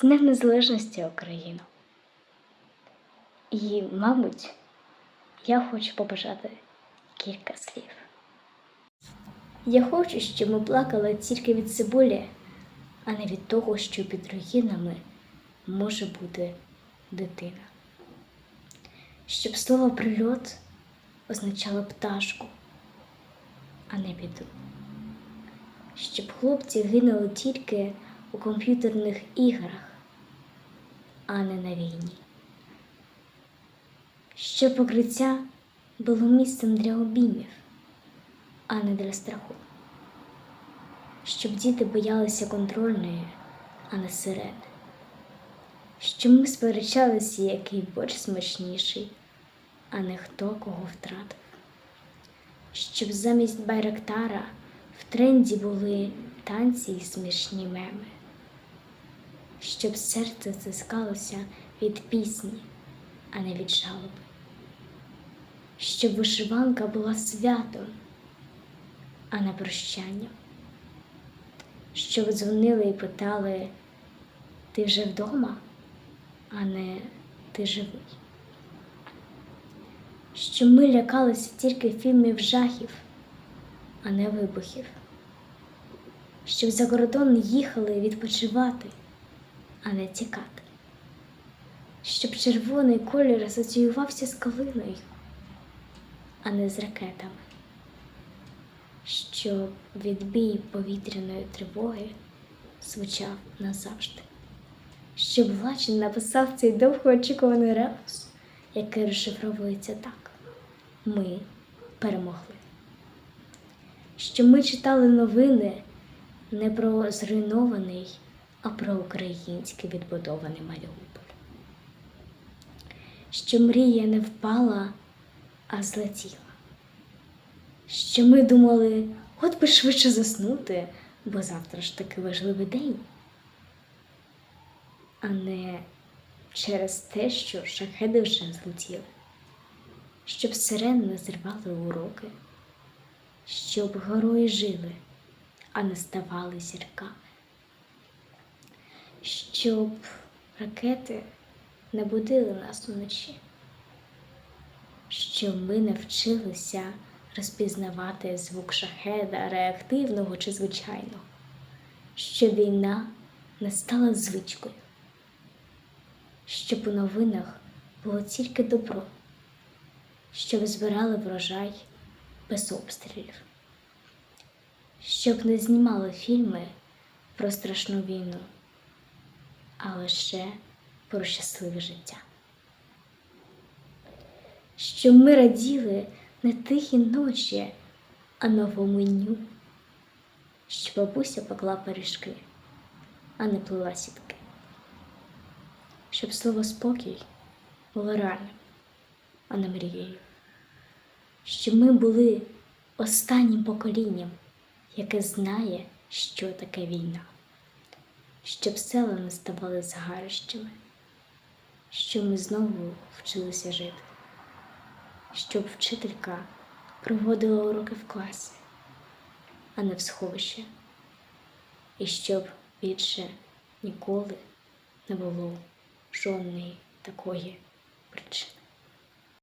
з Днем Незалежності Україну. І, мабуть, я хочу побажати кілька слів. Я хочу, щоб ми плакали тільки від цибулі, а не від того, що під руїнами може бути дитина. Щоб слово прильот означало пташку, а не біду. Щоб хлопці гинули тільки у комп'ютерних іграх, а не на війні. Щоб покриття було місцем для обіймів, а не для страху. Щоб діти боялися контрольної, а не сирени. Щоб ми сперечалися, який борщ смачніший, а не хто кого втратив. Щоб замість байрактара в тренді були танці і смішні меми. Щоб серце стискалося від пісні, а не від жалоби. Щоб вишиванка була святом, а не прощанням. Щоб дзвонили і питали, ти вже вдома, а не ти живий. Щоб ми лякалися тільки фільмів жахів, а не вибухів. Щоб за кордон їхали відпочивати, а не тікати. Щоб червоний колір асоціювався з калиною, а не з ракетами. Щоб відбій повітряної тривоги звучав назавжди. Щоб Лачин написав цей довгоочікуваний репус, який розшифровується так: Ми перемогли. Щоб ми читали новини не про зруйнований, а про український відбудований Маріуполь. Що мрія не впала, а злетіла. Що ми думали, от би швидше заснути, бо завтра ж такий важливий день, а не через те, що шахеди вже злетіли, щоб сирени не зривали уроки, щоб герої жили, а не ставали зірками, щоб ракети не будили нас уночі, щоб ми навчилися розпізнавати звук шахеда, реактивного чи звичайного, що війна не стала звичкою, щоб у новинах було тільки добро, щоб збирали врожай без обстрілів, щоб не знімали фільми про страшну війну, а лише про щасливе життя. Щоб ми раділи не тихі ночі, а новому дню, що бабуся пекла пиріжки, а не плела сітки, щоб слово спокій було реальним, а не мрією, щоб ми були останнім поколінням, яке знає, що таке війна, щоб села не ставали згарищами, щоб ми знову вчилися жити щоб вчителька проводила уроки в класі, а не в сховище, і щоб більше ніколи не було жодної такої причини.